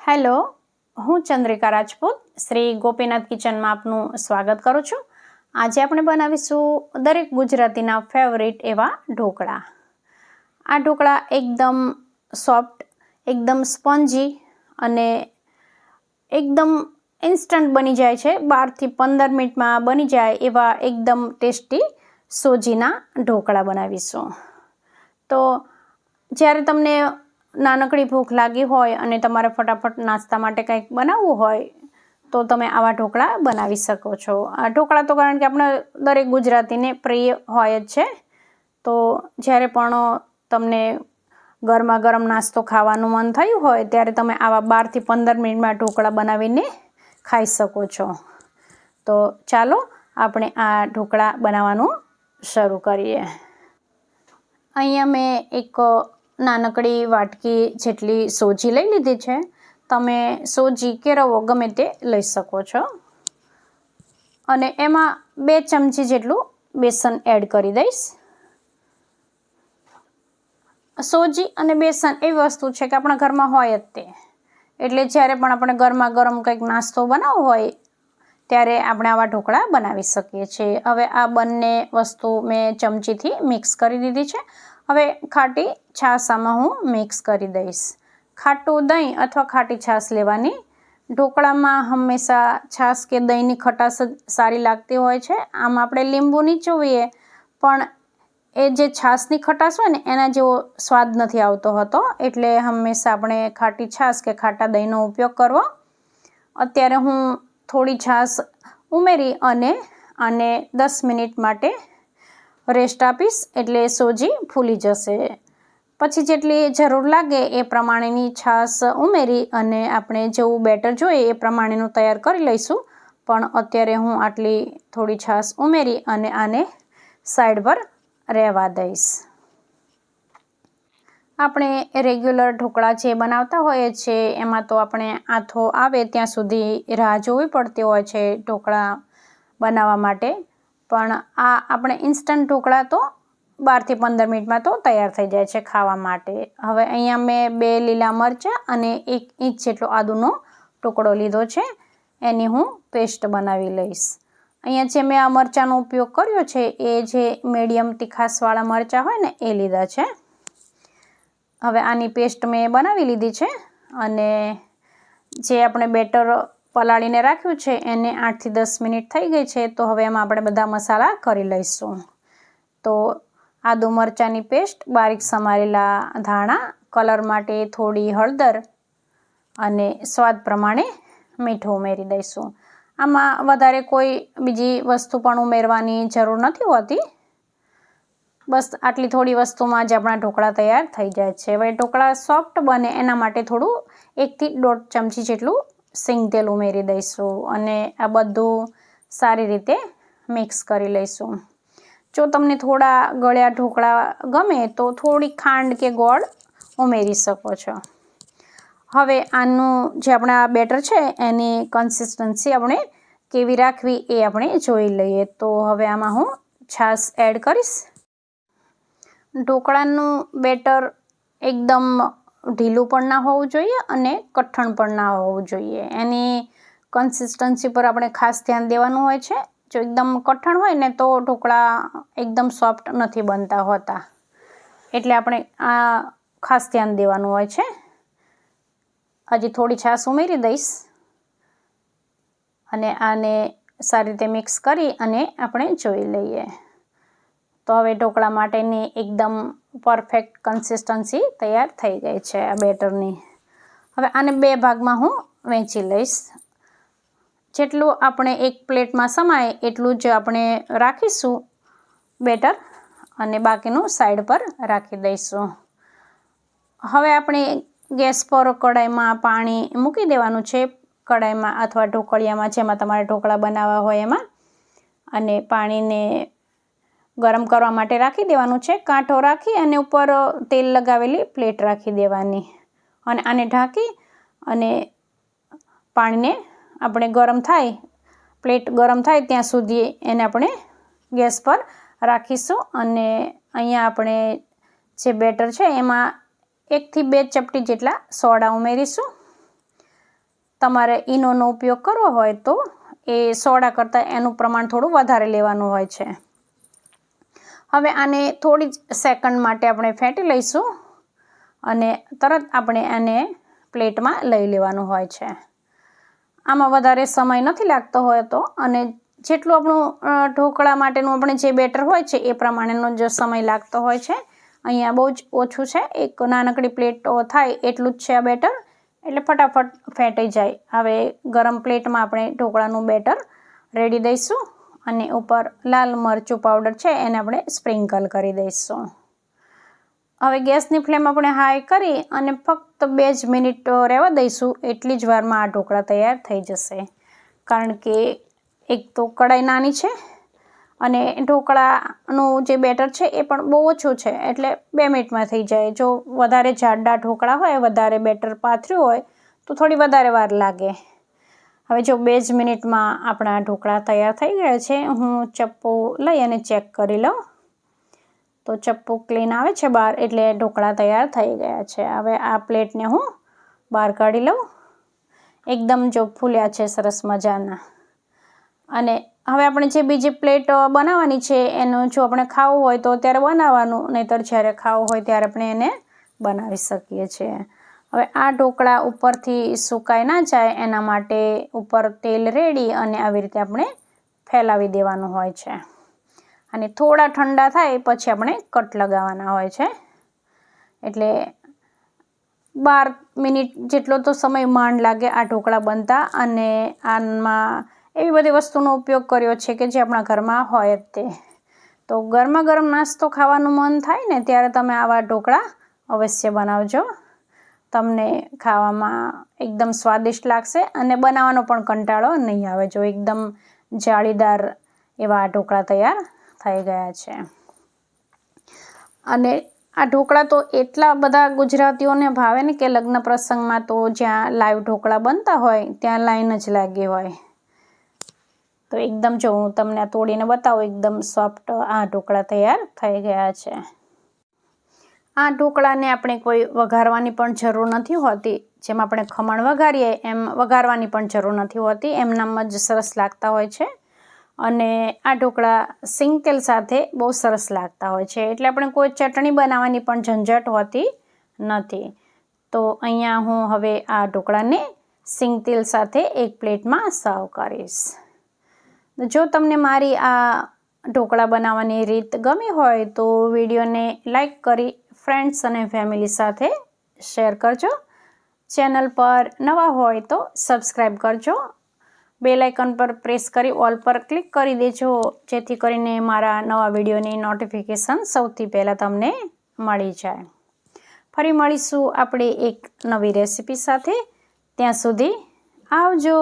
Hello, હું ચંદ્રિકા રાજપૂત, શ્રી ગોપીનાથ કિચનમાં આપનું સ્વાગત કરું છું. આજે આપણે બનાવીશું દરેક ગુજરાતીના ફેવરિટ એવા ઢોકળા. આ ઢોકળા એકદમ સોફ્ટ એકદમ સ્પોન્જી અને એકદમ ઇન્સ્ટન્ટ બની જાય છે. બારથી પંદર મિનિટમાં બની જાય એવા એકદમ ટેસ્ટી સોજીના ઢોકળા બનાવીશું. તો જ્યારે તમને નાનકડી ભૂખ લાગી હોય અને તમારે ફટાફટ નાસ્તા માટે કંઈક બનાવવું હોય, તો તમે આવા ઢોકળા બનાવી શકો છો. આ ઢોકળા તો કારણ કે આપણે દરેક ગુજરાતીને પ્રિય હોય જ છે. તો જ્યારે પણ તમને ગરમા ગરમ નાસ્તો ખાવાનું મન થયું હોય, ત્યારે તમે આવા બારથી પંદર મિનિટમાં ઢોકળા બનાવીને ખાઈ શકો છો. તો ચાલો આપણે આ ઢોકળા બનાવવાનું શરૂ કરીએ. અહીંયા મેં એક નાનકડી વાટકી જેટલી સોજી લઈ લીધી છે, તમે સોજી કે રવો ગમે તે લઈ શકો છો. અને એમાં બે ચમચી જેટલું બેસન એડ કરી દઈશ. સોજી અને બેસન એવી વસ્તુ છે કે આપણા ઘરમાં હોય જ તે. એટલે જ્યારે પણ આપણે ગરમા ગરમ કંઈક નાસ્તો બનાવવો હોય, ત્યારે આપણે આવા ઢોકળા બનાવી શકીએ છીએ. હવે આ બંને વસ્તુ મેં ચમચીથી મિક્સ કરી દીધી છે. હવે ખાટી છાશ આમાં હું મિક્સ કરી દઈશ. ખાટું દહીં અથવા ખાટી છાશ લેવાની. ઢોકળામાં હંમેશા છાશ કે દહીંની ખટાશ સારી લાગતી હોય છે. આમ આપણે લીંબુ નીચોવીએ પણ એ જે છાશની ખટાશ હોય ને, એના જેવો સ્વાદ નથી આવતો હતો. એટલે હંમેશા આપણે ખાટી છાશ કે ખાટા દહીંનો ઉપયોગ કરવો. અત્યારે હું થોડી છાશ ઉમેરી અને આને દસ મિનિટ માટે રેસ્ટ આપીશ એટલે સોજી ફૂલી જશે. પછી જેટલી જરૂર લાગે એ પ્રમાણેની છાશ ઉમેરી અને આપણે જેવું બેટર જોઈએ એ પ્રમાણેનું તૈયાર કરી લઈશું. પણ અત્યારે હું આટલી થોડી છાશ ઉમેરી અને આને સાઈડ પર રહેવા દઈશ. આપણે રેગ્યુલર ઢોકળા જે બનાવતા હોઈએ છીએ એમાં તો આપણે આથો આવે ત્યાં સુધી રાહ જોવી પડતી હોય છે ઢોકળા બનાવવા માટે. પણ આ આપણે ઇન્સ્ટન્ટ ઢોકળા તો બારથી પંદર મિનિટમાં તો તૈયાર થઈ જાય છે ખાવા માટે. હવે અહીંયા મેં બે લીલા મરચાં અને એક ઇંચ જેટલો આદુનો ટુકડો લીધો છે. એની હું પેસ્ટ બનાવી લઈશ. અહીંયા જે મેં આ મરચાંનો ઉપયોગ કર્યો છે એ જે મીડિયમ તીખાસવાળા મરચાં હોય ને એ લીધા છે. હવે આની પેસ્ટ મેં બનાવી લીધી છે અને જે આપણે બેટર પલાળીને રાખ્યું છે, એને આઠથી દસ મિનિટ થઈ ગઈ છે, તો હવે એમાં આપણે બધા મસાલા કરી લઈશું. તો આદુ મરચાંની પેસ્ટ, બારીક સમારેલા ધાણા, કલર માટે થોડી હળદર અને સ્વાદ પ્રમાણે મીઠું ઉમેરી દઈશું. આમાં વધારે કોઈ બીજી વસ્તુ પણ ઉમેરવાની જરૂર નથી હોતી. બસ આટલી થોડી વસ્તુમાં જ આપણા ઢોકળા તૈયાર થઈ જાય છે. હવે ઢોકળા સોફ્ટ બને એના માટે થોડું એકથી દોઢ ચમચી જેટલું સિંગ તેલ ઉમેરી દઈશું અને આ બધું સારી રીતે મિક્સ કરી લઈશું. જો તમને થોડા ગળ્યા ઢોકળા ગમે તો થોડી ખાંડ કે ગોળ ઉમેરી શકો છો. હવે આનું જે આપણા બેટર છે એની કન્સિસ્ટન્સી આપણે કેવી રાખવી એ આપણે જોઈ લઈએ. તો હવે આમાં હું છાશ એડ કરીશ. ઢોકળાનું બેટર એકદમ ઢીલું પણ ના હોવું જોઈએ અને કઠણ પણ ના હોવું જોઈએ. એની કન્સિસ્ટન્સી પર આપણે ખાસ ધ્યાન દેવાનું હોય છે. જો એકદમ કઠણ હોય ને તો ઢોકળા એકદમ સોફ્ટ નથી બનતા હોતા. એટલે આપણે આ ખાસ ધ્યાન દેવાનું હોય છે. હજી થોડી છાશ ઉમેરી દઈશ. અને આને સારી રીતે મિક્સ કરી અને આપણે જોઈ લઈએ. તો હવે ઢોકળા માટેની એકદમ પરફેક્ટ કન્સિસ્ટન્સી તૈયાર થઈ ગઈ છે આ બેટરની. હવે આને બે ભાગમાં હું વહેંચી લઈશ. જેટલું આપણે એક પ્લેટમાં સમાય એટલું જ આપણે રાખીશું બેટર અને બાકીનું સાઈડ પર રાખી દઈશું. હવે આપણે ગેસ પર કઢાઈમાં પાણી મૂકી દેવાનું છે કડાઈમાં અથવા ઢોકળિયામાં, જેમાં તમારે ઢોકળા બનાવવા હોય એમાં. અને પાણીને ગરમ કરવા માટે રાખી દેવાનું છે. કાંઠો રાખી અને ઉપર તેલ લગાવેલી પ્લેટ રાખી દેવાની. અને આને ઢાંકી અને પાણીને આપણે ગરમ થાય, પ્લેટ ગરમ થાય ત્યાં સુધી એને આપણે ગેસ પર રાખીશું. અને અહીંયા આપણે જે બેટર છે એમાં એકથી બે ચપટી જેટલા સોડા ઉમેરીશું. તમારે ઈનોનો ઉપયોગ કરવો હોય તો એ સોડા કરતાં એનું પ્રમાણ થોડું વધારે લેવાનું હોય છે. હવે આને થોડી જ સેકન્ડ માટે આપણે ફેંટી લઈશું અને તરત આપણે આને પ્લેટમાં લઈ લેવાનું હોય છે. આમાં વધારે સમય નથી લાગતો હોય તો અને જેટલું આપણું ઢોકળા માટેનું આપણે જે બેટર હોય છે એ પ્રમાણેનો જ સમય લાગતો હોય છે. અહીંયા બહુ જ ઓછું છે. એક નાનકડી પ્લેટ થાય એટલું જ છે આ બેટર. એટલે ફટાફટ ફેટાઈ જાય. હવે ગરમ પ્લેટમાં આપણે ઢોકળાનું બેટર રેડી દઈશું. અને ઉપર લાલ મરચું પાવડર છે, એને આપણે સ્પ્રિંકલ કરી દઈશું. હવે ગેસની ફ્લેમ આપણે હાઈ કરી અને ફક્ત બે જ મિનિટ રહેવા દઈશું, એટલી જ વારમાં આ ઢોકળા તૈયાર થઈ જશે. કારણ કે એક તો કઢાઈ નાની છે અને ઢોકળાનું જે બેટર છે એ પણ બહુ ઓછું છે, એટલે બે મિનિટમાં થઈ જાય. જો વધારે જાડા ઢોકળા હોય, વધારે બેટર પાથર્યું હોય, તો થોડી વધારે વાર લાગે. હવે જો બે જ મિનિટમાં આપણા ઢોકળા તૈયાર થઈ ગયા છે, હું ચપ્પુ લઈ અને ચેક કરી લઉં. તો ચપ્પુ ક્લીન આવે છે બહાર, એટલે ઢોકળા તૈયાર થઈ ગયા છે. હવે આ પ્લેટને હું બહાર કાઢી લઉં. એકદમ જો ફૂલ્યા છે સરસ મજાના. અને હવે આપણે જે બીજી પ્લેટ બનાવવાની છે, એનું જો આપણે ખાવું હોય તો ત્યારે બનાવવાનું, નહીંતર જ્યારે ખાવું હોય ત્યારે આપણે એને બનાવી શકીએ છીએ. હવે આ ઢોકળા ઉપરથી સુકાઈ ના જાય, એના માટે ઉપર તેલ રેડી અને આવી રીતે આપણે ફેલાવી દેવાનું હોય છે. અને થોડા ઠંડા થાય પછી આપણે કટ લગાવવાના હોય છે. એટલે બાર મિનિટ જેટલો તો સમય માંડ લાગે આ ઢોકળા બનતા અને આમાં એવી બધી વસ્તુનો ઉપયોગ કર્યો છે કે જે આપણા ઘરમાં હોય તે. તો ગરમા ગરમ નાસ્તો ખાવાનું મન થાય ને ત્યારે તમે આવા ઢોકળા અવશ્ય બનાવજો. તમને ખાવામાં એકદમ સ્વાદિષ્ટ લાગશે અને બનાવવાનો પણ કંટાળો નહીં આવે. જો એકદમ જાળીદાર એવા ઢોકળા તૈયાર થઈ ગયા છે. અને આ ઢોકળા તો એટલા બધા ગુજરાતીઓને ભાવે ને કે લગ્ન પ્રસંગમાં તો જ્યાં લાઈવ ઢોકળા બનતા હોય, ત્યાં લાઈન જ લાગી હોય. તો એકદમ જો હું તમને આ તોડીને બતાવું, એકદમ સોફ્ટ આ ઢોકળા તૈયાર થઈ ગયા છે. આ ઢોકળાને આપણે કોઈ વઘારવાની પણ જરૂર નથી હોતી. જેમ આપણે ખમણ વઘારીએ, એમ વઘારવાની પણ જરૂર નથી હોતી. એમનામ જ સરસ લાગતા હોય છે. અને આ ઢોકળા સિંગ તેલ સાથે બહુ સરસ લાગતા હોય છે. એટલે આપણે કોઈ ચટણી બનાવવાની પણ ઝંઝટ હોતી નથી. તો અહીંયા હું હવે આ ઢોકળાને સિંગ તેલ સાથે એક પ્લેટમાં સર્વ કરીશ. જો તમને મારી આ ઢોકળા બનાવવાની રીત ગમી હોય તો વિડીયોને લાઈક કરી ફ્રેન્ડ્સ અને ફેમિલી સાથે શેર કરજો. ચેનલ પર નવા હોય તો સબસ્ક્રાઈબ કરજો. બેલ પર પ્રેસ કરી ઓલ પર ક્લિક કરી દેજો, જેથી કરીને મારા નવા વિડીયોની નોટિફિકેશન સૌથી પહેલાં તમને મળી જાય. ફરી મળીશું આપણે એક નવી રેસિપી સાથે. ત્યાં સુધી આવજો.